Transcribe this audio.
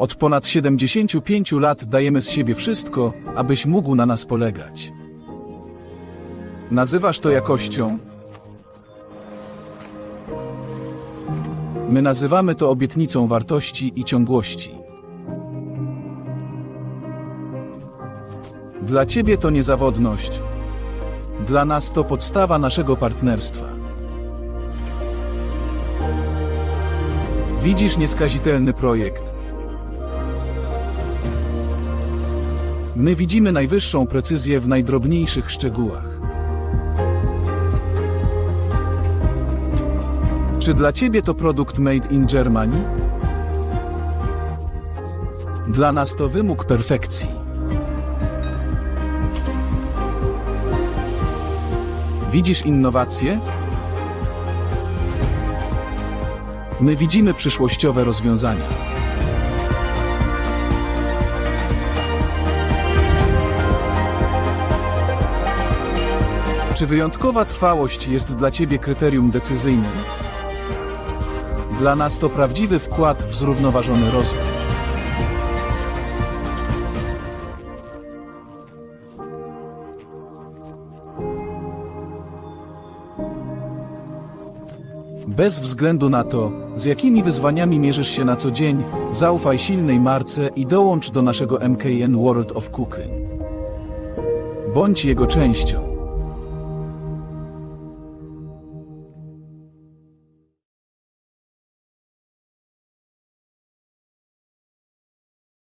Od ponad 75 lat dajemy z siebie wszystko, abyś mógł na nas polegać. Nazywasz to jakością? My nazywamy to obietnicą wartości i ciągłości. Dla ciebie to niezawodność. Dla nas to podstawa naszego partnerstwa. Widzisz nieskazitelny projekt. My widzimy najwyższą precyzję w najdrobniejszych szczegółach. Czy dla ciebie to produkt made in Germany? Dla nas to wymóg perfekcji. Widzisz innowacje? My widzimy przyszłościowe rozwiązania. Czy wyjątkowa trwałość jest dla Ciebie kryterium decyzyjnym? Dla nas to prawdziwy wkład w zrównoważony rozwój. Bez względu na to, z jakimi wyzwaniami mierzysz się na co dzień, zaufaj silnej marce i dołącz do naszego MKN World of Cooking. Bądź jego częścią.